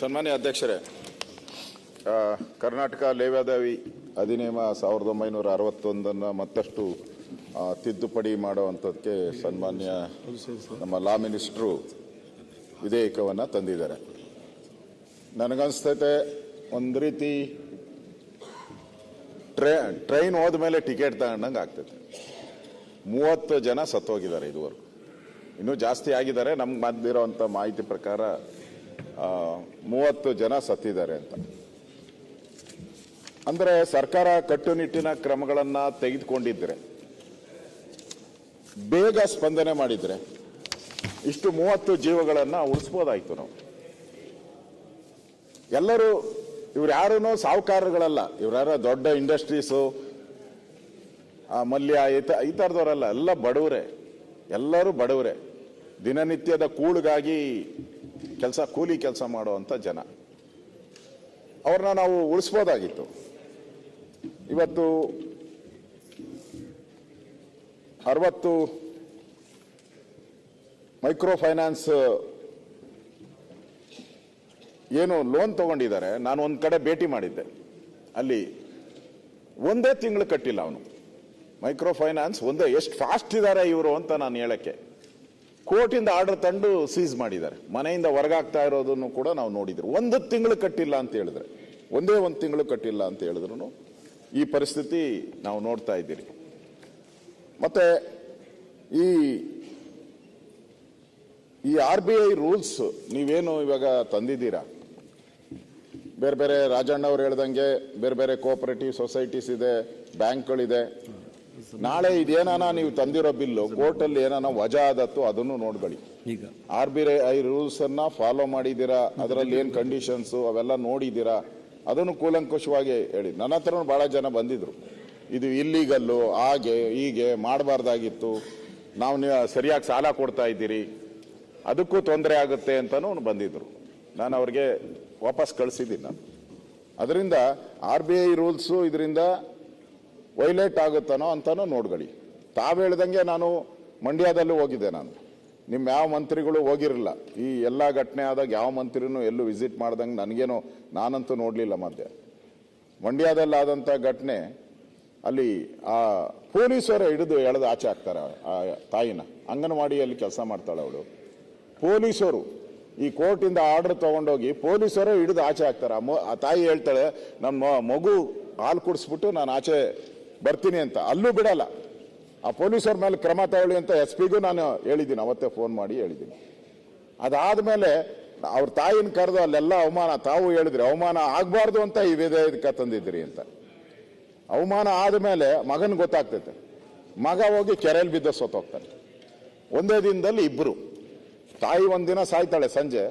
ಸನ್ಮಾನ್ಯ ಅಧ್ಯಕ್ಷರೇ ಕರ್ನಾಟಕ ಲೇವಾದೇವಿ ಅಧಿನಿಯಮ ಸಾವಿರದ ಒಂಬೈನೂರ ಅರವತ್ತೊಂದನ್ನು ಮತ್ತಷ್ಟು ತಿದ್ದುಪಡಿ ಮಾಡುವಂಥದ್ದಕ್ಕೆ ಸನ್ಮಾನ್ಯ ನಮ್ಮ ಲಾ ಮಿನಿಸ್ಟ್ರು ವಿಧೇಯಕವನ್ನು ತಂದಿದ್ದಾರೆ. ನನಗನ್ಸ್ತೈತೆ ಒಂದು ರೀತಿ ಟ್ರೈ, ಟ್ರೈನ್ ಹೋದ ಮೇಲೆ ಟಿಕೆಟ್ ತಗೊಂಡಂಗೆ ಆಗ್ತೈತೆ. ಮೂವತ್ತು ಜನ ಸತ್ತೋಗಿದ್ದಾರೆ ಇದುವರೆಗೂ. ಇನ್ನೂ ಜಾಸ್ತಿ ಆಗಿದ್ದಾರೆ, ನಮ್ಗೆ ಬಂದಿರೋಂಥ ಮಾಹಿತಿ ಪ್ರಕಾರ ಮೂವತ್ತು ಜನ ಸತ್ತಿದ್ದಾರೆ ಅಂತ. ಅಂದರೆ ಸರ್ಕಾರ ಕಟ್ಟುನಿಟ್ಟಿನ ಕ್ರಮಗಳನ್ನು ತೆಗೆದುಕೊಂಡಿದ್ರೆ, ಬೇಗ ಸ್ಪಂದನೆ ಮಾಡಿದ್ರೆ ಇಷ್ಟು ಮೂವತ್ತು ಜೀವಗಳನ್ನು ಉಳಿಸ್ಬೋದಾಯ್ತು ನಾವು. ಎಲ್ಲರೂ ಇವ್ರು ಯಾರೂ ಸಾಹುಕಾರಗಳಲ್ಲ ಇವ್ರ್ಯಾರ ದೊಡ್ಡ ಇಂಡಸ್ಟ್ರೀಸು ಮಲ್ಯ, ಈ ಥರದವರಲ್ಲ ಎಲ್ಲ ಬಡವರೇ, ಎಲ್ಲರೂ ಬಡವರೇ. ದಿನನಿತ್ಯದ ಕೂಳಿಗಾಗಿ ಕೆಲಸ, ಕೂಲಿ ಕೆಲಸ ಮಾಡುವಂಥ ಜನ. ಅವ್ರನ್ನ ನಾವು ಉಳಿಸ್ಬೋದಾಗಿತ್ತು. ಇವತ್ತು ಅರವತ್ತು ಮೈಕ್ರೋ ಫೈನಾನ್ಸ್ ಏನು ಲೋನ್ ತಗೊಂಡಿದ್ದಾರೆ, ನಾನು ಒಂದು ಕಡೆ ಭೇಟಿ ಮಾಡಿದ್ದೆ. ಅಲ್ಲಿ ಒಂದೇ ತಿಂಗಳು ಕಟ್ಟಿಲ್ಲ ಅವನು. ಮೈಕ್ರೋ ಫೈನಾನ್ಸ್ ಒಂದೇ, ಎಷ್ಟು ಫಾಸ್ಟ್ ಇದ್ದಾರೆ ಇವರು ಅಂತ ನಾನು ಹೇಳಕ್ಕೆ. ಕೋರ್ಟಿಂದ ಆರ್ಡರ್ ತಂದು ಸೀಸ್ ಮಾಡಿದ್ದಾರೆ. ಮನೆಯಿಂದ ಹೊರಗಾಗ್ತಾ ಇರೋದನ್ನು ಕೂಡ ನಾವು ನೋಡಿದ್ರು. ಒಂದು ತಿಂಗಳು ಕಟ್ಟಿಲ್ಲ ಅಂತ ಹೇಳಿದ್ರೆ. ಒಂದೇ ಒಂದು ತಿಂಗಳು ಕಟ್ಟಿಲ್ಲ ಅಂತ ಹೇಳಿದ್ರು ಈ ಪರಿಸ್ಥಿತಿ ನಾವು ನೋಡ್ತಾ ಇದ್ದೀರಿ. ಮತ್ತೆ ಈ ಈ ಆರ್ ಬಿ ಐ ರೂಲ್ಸ್ ನೀವೇನು ಇವಾಗ ತಂದಿದ್ದೀರಾ? ಬೇರೆ ಬೇರೆ ರಾಜಣ್ಣ ಅವ್ರು ಹೇಳ್ದಂಗೆ ಬೇರೆ ಬೇರೆ ಕೋಆಪರೇಟಿವ್ ಸೊಸೈಟೀಸ್ ಇದೆ, ಬ್ಯಾಂಕ್ಗಳಿದೆ. ನಾಳೆ ಇದೇನಾನ ನೀವು ತಂದಿರೋ ಬಿಲ್ಲು ಕೋರ್ಟಲ್ಲಿ ಏನಾನ ವಜಾ ಆದತ್ತು ಅದನ್ನು ನೋಡ್ಬೇಡಿ. ಈಗ. ಆರ್ ಬಿ ಐ ರೂಲ್ಸ್ ಅನ್ನ ಫಾಲೋ ಮಾಡಿದ್ದೀರಾ? ಅದರಲ್ಲಿ ಏನ್ ಕಂಡೀಷನ್ಸ್? ಅವೆಲ್ಲ ನೋಡಿದ್ದೀರಾ? ಅದನ್ನು ಕೂಲಂಕುಷವಾಗಿ ಹೇಳಿ. ನನ್ನ ಹತ್ರ ಬಹಳ ಜನ ಬಂದಿದ್ರು. ಇದು ಇಲ್ಲಿಗಲ್ಲು ಹಾಗೆ ಹೀಗೆ ಮಾಡಬಾರ್ದಾಗಿತ್ತು. ನಾವು ನೀವು ಸರಿಯಾಗಿ ಸಾಲ ಕೊಡ್ತಾ ಇದ್ದೀರಿ. ಅದಕ್ಕೂ ತೊಂದರೆ ಆಗುತ್ತೆ ಅಂತಲೂ ಬಂದಿದ್ರು. ನಾನು ಅವ್ರಿಗೆ ವಾಪಸ್ ಕಳಿಸಿದ್ದೀನಿ ನಾನು. ಅದರಿಂದ ಆರ್ ಬಿ ಐ ರೂಲ್ಸು ಇದರಿಂದ ವೈಲೇಟ್ ಆಗುತ್ತಾನೋ ಅಂತಾನೋ ನೋಡ್ಕೊಳ್ಳಿ. ತಾವು ಹೇಳ್ದಂಗೆ ನಾನು ಮಂಡ್ಯದಲ್ಲೂ ಹೋಗಿದ್ದೆ ನಾನು. ನಿಮ್ಮ ಯಾವ ಮಂತ್ರಿಗಳು ಹೋಗಿರಲಿಲ್ಲ. ಈ ಎಲ್ಲ ಘಟನೆ ಆದಾಗ ಯಾವ ಮಂತ್ರಿನೂ ಎಲ್ಲೂ ವಿಸಿಟ್ ಮಾಡ್ದಂಗೆ ನನಗೇನೋ ನಾನಂತೂ ನೋಡಲಿಲ್ಲ ಮಧ್ಯೆ. ಮಂಡ್ಯದಲ್ಲಾದಂಥ ಘಟನೆ ಅಲ್ಲಿ ಆ ಪೊಲೀಸರು ಹಿಡಿದು ಎಳೆದು ಆಚೆ ಹಾಕ್ತಾರೆ ಆ ತಾಯಿನ. ಅಂಗನವಾಡಿಯಲ್ಲಿ ಕೆಲಸ ಮಾಡ್ತಾಳೆ ಅವಳು. ಪೊಲೀಸರು ಈ ಕೋರ್ಟಿಂದ ಆರ್ಡರ್ ತೊಗೊಂಡೋಗಿ ಪೊಲೀಸರು ಹಿಡಿದು ಆಚೆ ಹಾಕ್ತಾರೆ. ಆ ಆ ತಾಯಿ ಹೇಳ್ತಾಳೆ ನಮ್ಮ ಮಗು ಹಾಲು ಕುಡಿಸ್ಬಿಟ್ಟು ನಾನು ಆಚೆ ಬರ್ತೀನಿ ಅಂತ. ಅಲ್ಲೂ ಬಿಡಲ್ಲ. ಆ ಪೊಲೀಸರ ಮೇಲೆ ಕ್ರಮ ತಗೊಳ್ಳಿ ಅಂತ ಎಸ್ ಪಿಗೂ ನಾನು ಹೇಳಿದ್ದೀನಿ. ಅವತ್ತೇ ಫೋನ್ ಮಾಡಿ ಹೇಳಿದ್ದೀನಿ. ಅದಾದ್ಮೇಲೆ ಅವ್ರ ತಾಯಿನ ಕರೆದು ಅಲ್ಲೆಲ್ಲ ಅವಮಾನ, ತಾವು ಹೇಳಿದ್ರಿ, ಅವಮಾನ ಆಗಬಾರ್ದು ಅಂತ ಈ ವಿಧೇಯಕ ತಂದಿದ್ರಿ ಅಂತ. ಅವಮಾನ ಆದಮೇಲೆ ಮಗನ ಗೊತ್ತಾಗ್ತೈತೆ. ಮಗ ಹೋಗಿ ಕೆರೆಯಲ್ಲಿ ಬಿದ್ದ ಸೋತೋಗ್ತಾನೆ ಒಂದೇ ದಿನದಲ್ಲಿ ಇಬ್ಬರು ತಾಯಿ ಒಂದಿನ ಸಾಯ್ತಾಳೆ ಸಂಜೆ.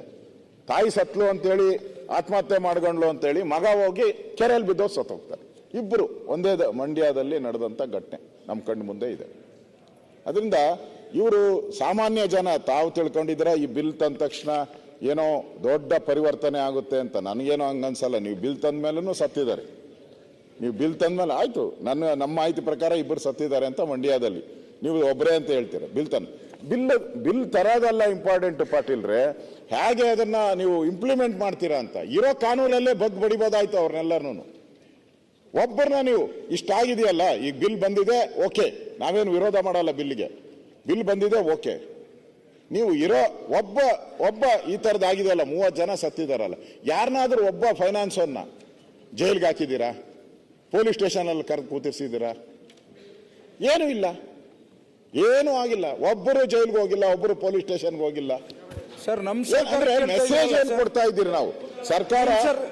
ತಾಯಿ ಸತ್ಲು ಅಂತೇಳಿ ಆತ್ಮಹತ್ಯೆ ಮಾಡ್ಕೊಂಡ್ಲು ಅಂತೇಳಿ ಮಗ ಹೋಗಿ ಕೆರೆಯಲ್ಲಿ ಬಿದ್ದೋ ಸತ್ತೋಗ್ತಾರೆ ಇಬ್ಬರು ಒಂದೇ ಮಂಡ್ಯದಲ್ಲಿ ನಡೆದಂಥ ಘಟನೆ ನಮ್ಮ ಕಣ್ಣು ಮುಂದೆ ಇದೆ. ಅದರಿಂದ ಇವರು ಸಾಮಾನ್ಯ ಜನ ತಾವು ತಿಳ್ಕೊಂಡಿದ್ರೆ ಈ ಬಿಲ್ ತಂದ ತಕ್ಷಣ ಏನೋ ದೊಡ್ಡ ಪರಿವರ್ತನೆ ಆಗುತ್ತೆ ಅಂತ ನನಗೇನೋ ಹಂಗನ್ಸಲ್ಲ, ನೀವು ಬಿಲ್ ತಂದ ಮೇಲೂ ಸತ್ತಿದ್ದಾರೆ. ನೀವು ಬಿಲ್ ತಂದ ಮೇಲೆ ಆಯಿತು, ನನ್ನ, ನಮ್ಮ ಮಾಹಿತಿ ಪ್ರಕಾರ ಇಬ್ಬರು ಸತ್ತಿದ್ದಾರೆ ಅಂತ ಮಂಡ್ಯದಲ್ಲಿ. ನೀವು ಒಬ್ಬರೇ ಅಂತ ಹೇಳ್ತೀರ, ಬಿಲ್ ತಂದು. ಬಿಲ್ ಬಿಲ್ ತರೋದಲ್ಲ ಇಂಪಾರ್ಟೆಂಟ್ ಪಾಟೀಲ್ರೆ ಹೇಗೆ ಅದನ್ನು ನೀವು ಇಂಪ್ಲಿಮೆಂಟ್ ಮಾಡ್ತೀರಾ ಅಂತ. ಇರೋ ಕಾನೂನಲ್ಲೇ ಬಗ್ ಬಡಿಬೋದಾಯ್ತು ಅವ್ರನ್ನೆಲ್ಲರೂ ಒಬ್ಬರನ್ನ ನೀವು ಇಷ್ಟಾಗಿದೆಯಲ್ಲ ಈಗ ಬಿಲ್ ಬಂದಿದೆ ಓಕೆ. ನಾವೇನು ವಿರೋಧ ಮಾಡಲ್ಲ ಬಿಲ್ಗೆ ಬಿಲ್ ಬಂದಿದೆ ಓಕೆ. ನೀವು ಇರೋ ಒಬ್ಬ ಒಬ್ಬ ಈ ಥರದ್ದಾಗಿದೆ ಆಗಿದೆಯಲ್ಲ ಮೂವತ್ತು ಜನ ಸತ್ತಿದಾರಲ್ಲ. ಯಾರನ್ನಾದರೂ ಒಬ್ಬ ಫೈನಾನ್ಸನ್ನ ಜೈಲ್ಗೆ ಹಾಕಿದ್ದೀರಾ? ಪೊಲೀಸ್ ಸ್ಟೇಷನಲ್ಲಿ ಕರೆದು ಕೂತಿರ್ಸಿದ್ದೀರಾ? ಏನೂ ಇಲ್ಲ. ಏನೂ ಆಗಿಲ್ಲ. ಒಬ್ಬರು ಜೈಲ್ಗೆ ಹೋಗಿಲ್ಲ ಒಬ್ಬರು ಪೊಲೀಸ್ ಸ್ಟೇಷನ್ಗೆ ಹೋಗಿಲ್ಲ. ಸರ್ ನಮ್ಮ ಮೆಸೇಜ್ ಏನು ಕೊಡ್ತಾ ಇದ್ದೀರಿ ನಾವು? ಸರ್ಕಾರ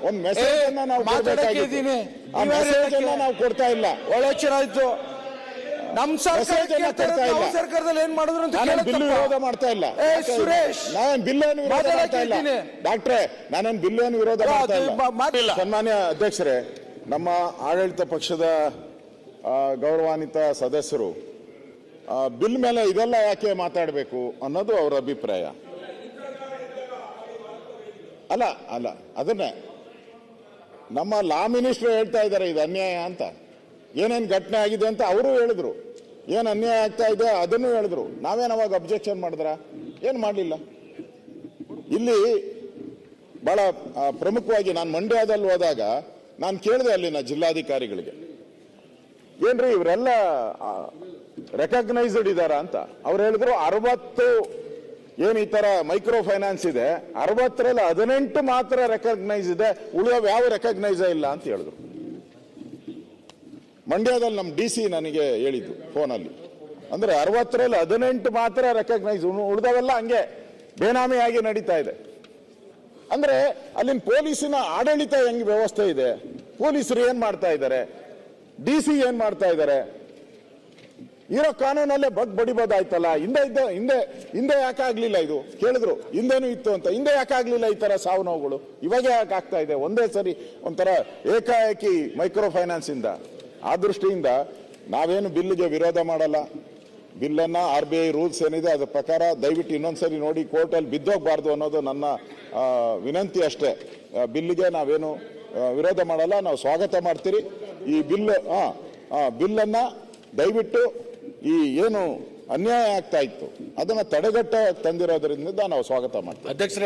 ಒಂದು ಮೆಸೇಜ್ ಅನ್ನ ನಾವು ಮಾತಾಡಕ್ಕೆ ಕೊಡ್ಬೇಕಾಗಿತ್ತು. ಇದ್ದೀನಿ. ಆ ಮೆಸೇಜ್ ಅನ್ನ ನಾವು ಕೊಡ್ತಾ ಇಲ್ಲ. ಒಳ್ಳೆ ಚೆನ್ನಾಯ್ತು ನಮ್ ಸರ್ಕಾರದಲ್ಲಿ ಏನ್ ಮಾಡಿದ್ರು ಅಂತ ಬಿಲ್ ವಿರೋಧ ಮಾಡ್ತಾ ಇಲ್ಲ. ಸುರೇಶ್ ನಾನು ಬಿಲ್ ಏನು ವಿರೋಧ ಮಾಡ್ತಾ ಇಲ್ಲ. ಡಾಕ್ಟ್ರೆ ನಾನೇನು ಬಿಲ್ ಏನು ವಿರೋಧ ಮಾಡ್ತಾ ಇಲ್ಲ. ಸನ್ಮಾನ್ಯ ಅಧ್ಯಕ್ಷರೇ ನಮ್ಮ ಆಡಳಿತ ಪಕ್ಷದ ಗೌರವಾನ್ವಿತ ಸದಸ್ಯರು ಆ, ಬಿಲ್ ಮೇಲೆ ಇದೆಲ್ಲ ಯಾಕೆ ಮಾತಾಡಬೇಕು ಅನ್ನೋದು ಅವರ ಅಭಿಪ್ರಾಯ. ಅಲ್ಲ ಅಲ್ಲ, ಅದನ್ನೇ. ನಮ್ಮ ಲಾ ಮಿನಿಸ್ಟರ್ ಹೇಳ್ತಾ ಇದ್ದಾರೆ, ಇದು ಅನ್ಯಾಯ ಅಂತ. ಏನೇನು ಘಟನೆ ಆಗಿದೆ ಅಂತ ಅವರು ಹೇಳಿದ್ರು. ಏನು ಅನ್ಯಾಯ ಆಗ್ತಾ ಇದೆ ಅದನ್ನು ಹೇಳಿದ್ರು. ನಾವೇನು ಅವಾಗ ಅಬ್ಜೆಕ್ಷನ್ ಮಾಡಿದ್ರ? ಏನು ಮಾಡಲಿಲ್ಲ? ಇಲ್ಲಿ ಬಹಳ ಪ್ರಮುಖವಾಗಿ ನಾನು ಮಂಡ್ಯದಲ್ಲಿ ಹೋದಾಗ ನಾನು ಕೇಳಿದೆ ಅಲ್ಲಿನ ಜಿಲ್ಲಾಧಿಕಾರಿಗಳಿಗೆ. ಏನ್ರಿ, ಇವರೆಲ್ಲ ರೆಕಗ್ನೈಸ್ಡ್ ಇದ್ದಾರಾ ಅಂತ. ಅವ್ರು ಹೇಳಿದ್ರು ಅರವತ್ತು ಏನ್ ಈ ತರ ಮೈಕ್ರೋ ಫೈನಾನ್ಸ್ ಇದೆ? ಅರವತ್ತರಲ್ಲಿ ಹದಿನೆಂಟು ಮಾತ್ರ ರೆಕಗ್ನೈಸ್ ಇದೆ. ಉಳಿಯವ್ ಯಾವ ರೆಕಗ್ನೈಸ್ ಇಲ್ಲ ಅಂತ ಹೇಳಿದ್ರು. ಮಂಡ್ಯದಲ್ಲಿ ನಮ್ಮ ಡಿ ಸಿ ನನಗೆ ಹೇಳಿದ್ದು ಫೋನಲ್ಲಿ. ಅಂದ್ರೆ ಅರವತ್ತರಲ್ಲಿ ಹದಿನೆಂಟು ಮಾತ್ರ ರೆಕಗ್ನೈಸ್ ಉಳಿದವೆಲ್ಲ ಹಂಗೆ ಬೇನಾಮಿಯಾಗಿ ನಡೀತಾ ಇದೆ. ಅಂದ್ರೆ ಅಲ್ಲಿನ ಪೊಲೀಸಿನ ಆಡಳಿತ ಹೆಂಗ್ ವ್ಯವಸ್ಥೆ ಇದೆ? ಪೊಲೀಸರು ಏನ್ ಮಾಡ್ತಾ ಇದ್ದಾರೆ? ಡಿ ಸಿ ಏನ್ ಮಾಡ್ತಾ ಇದ್ದಾರೆ? ಇರೋ ಕಾನೂನಲ್ಲೇ ಬಗ್ ಬಡಿಬೋದಾಯ್ತಲ್ಲ? ಹಿಂದೆ ಇದ್ದ ಹಿಂದೆ ಹಿಂದೆ ಯಾಕೆ ಆಗ್ಲಿಲ್ಲ ಇದು? ಕೇಳಿದ್ರು ಹಿಂದೇನು ಇತ್ತು ಅಂತ. ಹಿಂದೆ ಯಾಕೆ ಆಗ್ಲಿಲ್ಲ ಈ ತರ ಸಾವು ನೋವುಗಳು? ಇವಾಗ ಯಾಕೆ ಆಗ್ತಾ ಇದೆ? ಒಂದೇ ಸರಿ ಒಂಥರ ಏಕಾಏಕಿ ಮೈಕ್ರೋ ಫೈನಾನ್ಸ್ ಇಂದ ಆ ದೃಷ್ಟಿಯಿಂದ ನಾವೇನು ಬಿಲ್ಗೆ ವಿರೋಧ ಮಾಡಲ್ಲ. ಬಿಲ್ಲನ್ನ ಆರ್ ಬಿ ಐ ರೂಲ್ಸ್ ಏನಿದೆ ಅದ್ರ ಪ್ರಕಾರ ದಯವಿಟ್ಟು ಇನ್ನೊಂದ್ಸರಿ ನೋಡಿ ಕೋರ್ಟಲ್ಲಿ ಬಿದ್ದೋಗ್ಬಾರ್ದು ಅನ್ನೋದು ನನ್ನ ವಿನಂತಿ ಅಷ್ಟೇ. ಬಿಲ್ಗೆ ನಾವೇನು ವಿರೋಧ ಮಾಡಲ್ಲ ನಾವು ಸ್ವಾಗತ ಮಾಡ್ತೀರಿ. ಈ ಬಿಲ್ ಆ, ಬಿಲ್ಲನ್ನ ದಯವಿಟ್ಟು ಈ ಏನು ಅನ್ಯಾಯ ಆಗ್ತಾ ಇತ್ತು ಅದನ್ನ ತಡೆಗಟ್ಟ ತಂದಿರೋದ್ರಿಂದ ನಾವು ಸ್ವಾಗತ ಮಾಡ್ತೀವಿ. ಅಧ್ಯಕ್ಷರೇ